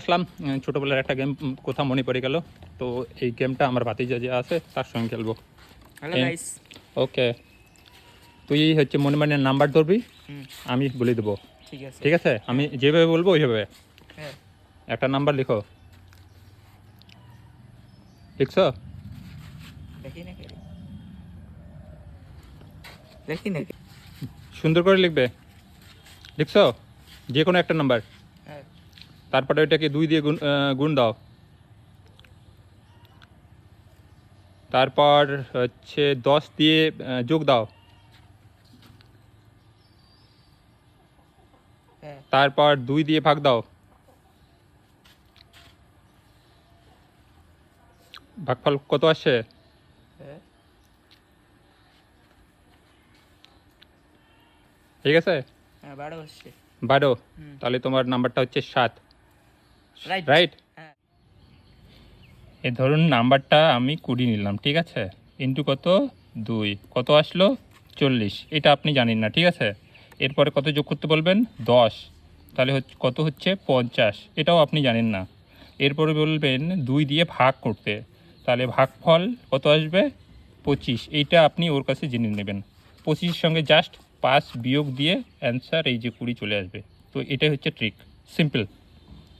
আসলাম। ছোটোবেলার একটা গেম কোথা মনে পড়ে গেল। তো এই গেমটা আমার ভাতিজা যে আছে তার সঙ্গে খেলব। ওকে তুই হচ্ছে মনে মনে নাম্বার ধরবি আমি বলে দেবো। ঠিক আছে। আমি যেভাবে বলব ওইভাবে। হ্যাঁ। একটা নাম্বার লিখো। লিখছো? সুন্দর করে লিখবে। লিখছো? যে কোনো একটা নাম্বার তারপরে ওইটাকে দুই দিয়ে গুণ গুণ দাও। তারপর হচ্ছে দশ দিয়ে যোগ দাও। হ্যাঁ। তারপর দুই দিয়ে ভাগ দাও। ভাগফল কত আসছে হ্যাঁ। ঠিক আছে? হ্যাঁ বারো তাহলে তোমার নাম্বারটা হচ্ছে সাত। রাইট হ্যাঁ। এই ধরুন নাম্বারটা আমি কুড়ি নিলাম ঠিক আছে? ইন্টু কত? দুই। কত আসলো? চল্লিশ। এটা আপনি জানেন না ঠিক আছে? এরপরে কত যোগ করতে বলবেন? দশ। তাহলে কত হচ্ছে? পঞ্চাশ। এটাও আপনি জানেন না। এরপরে বলবেন দুই দিয়ে ভাগ করতে। তাহলে ভাগফল কত আসবে? পঁচিশ। এইটা আপনি ওর কাছে জেনে নেবেন। পঁচিশের সঙ্গে জাস্ট পাঁচ বিয়োগ দিয়ে অ্যান্সার এই যে কুড়ি চলে আসবে। তো এটাই হচ্ছে ট্রিক সিম্পল